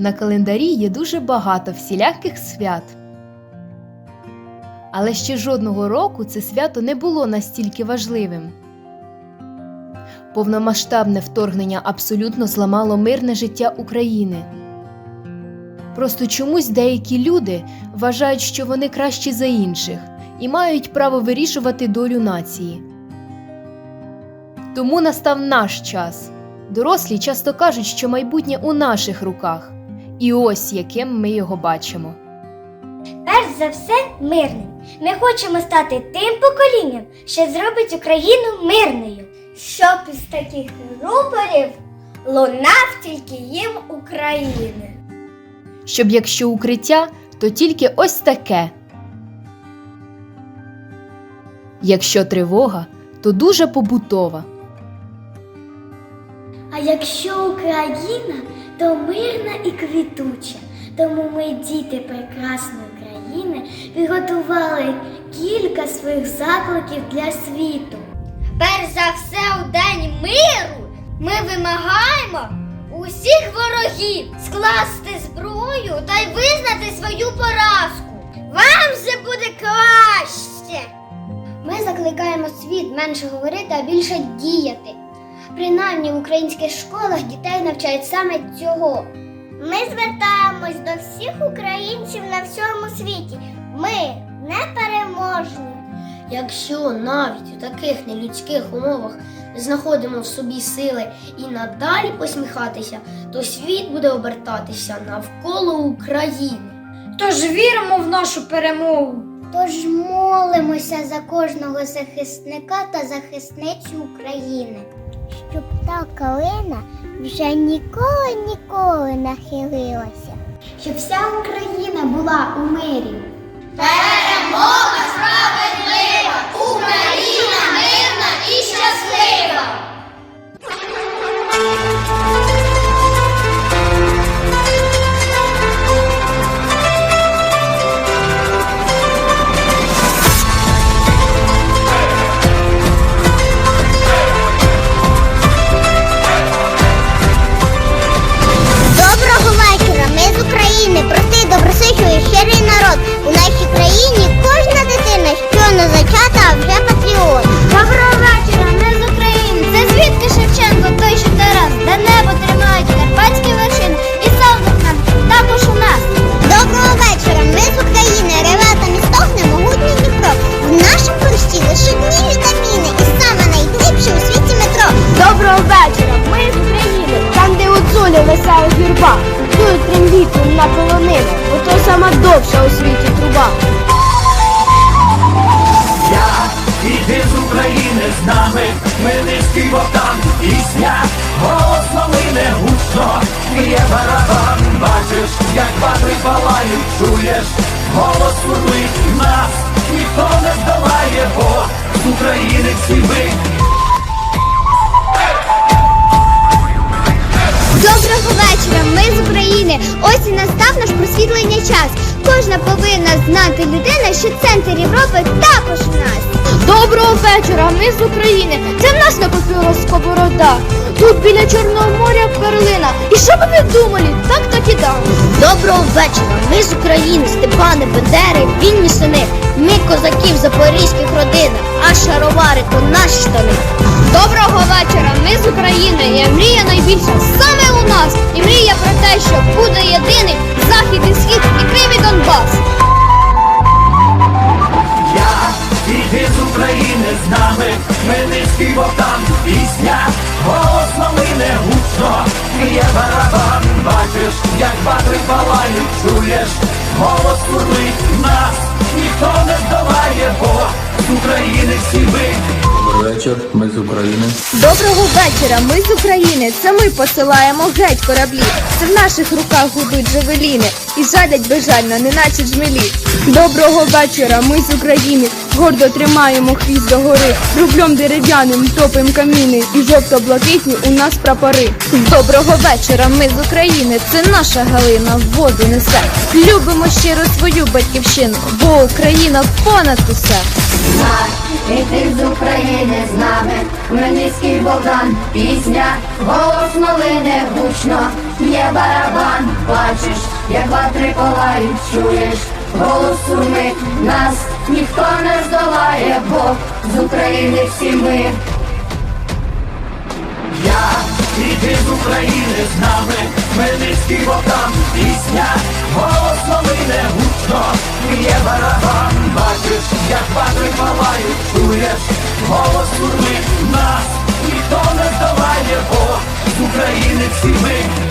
На календарі є дуже багато всіляких свят. Але ще жодного року це свято не було настільки важливим. Повномасштабне вторгнення абсолютно зламало мирне життя України. Просто чомусь деякі люди вважають, що вони кращі за інших і мають право вирішувати долю нації. Тому настав наш час. Дорослі часто кажуть, що майбутнє у наших руках, і ось яким ми його бачимо. Перш за все, мирним. Ми хочемо стати тим поколінням, що зробить Україну мирною. Щоб із таких рупорів лунав тільки їм України. Щоб якщо укриття, то тільки ось таке. Якщо тривога, то дуже побутова. А якщо Україна, то мирна і квітуча. Тому ми, діти прекрасної країни, підготували кілька своїх закликів для світу. Перш за все, у день миру ми вимагаємо усіх ворогів скласти зброю та й визнати свою поразку. Вам же буде краще. Ми закликаємо світ менше говорити, а більше діяти. Принаймні в українських школах дітей навчають саме цього. Ми звертаємось до всіх українців на всьому світі. Ми непереможні. Якщо навіть у таких нелюдських умовах знаходимо в собі сили і надалі посміхатися, то світ буде обертатися навколо України. Тож віримо в нашу перемогу. Тож молимося за кожного захисника та захисницю України. Щоб та калина вже ніколи ніколи не хилилася. Щоб вся Україна була у мирі. Перемога трембіту на полонину, ото сама довша у світі труба. Я іди з України з нами, Хмельницький вовтан, пісня, голос малине гучно, є барабан, бачиш, як ватри палають, чуєш, голос сурмить нас, ніхто не здолає, бо з України всі ви. Просвітлення час. Кожна повинна знати людина, що центр Європи також у нас. Доброго вечора! Ми з України. Це в нас на купюра сковорода. Тут біля Чорного моря перлина. І що б ви думали? Так так і дам. Доброго вечора! Ми з України, Степани, Бендери, вільні сини. Ми козаків запорізьких родин, а шаровари то наші штани. Доброго вечора! Ми з України. І мрія найбільша Хмельницький вовтан, пісня, голос малине гучно, є барабан, бачиш, як ватри палають, чуєш, голос курлить нас, ніхто не здолає, бо з України всі ви. Добрий вечір, ми з України. Доброго вечора, ми з України. Це ми посилаємо геть кораблі. Це в наших руках гудуть джавеліни і жадять безжально, неначе джмелі. Доброго вечора, ми з України. Гордо тримаємо хвіст до гори, рублем дерев'яним топим каміни, і жовто-блакитні у нас прапори. Доброго вечора, ми з України. Це наша Галина воду несе. Любимо щиро свою батьківщину, бо Україна понад усе. І ти з України з нами, Хмельницький Богдан, пісня, голос малине гучно, є барабан, бачиш, як ватри палають, чуєш, голосу ми, нас ніхто не здолає, бо з України всі ми. Я і з України з нами, Хмельницький вокам, пісня, голос новине гучно, є барабан, бачиш, як бати палають, чуєш, голос сурми, нас ніхто не здолає, бо з України всі ми.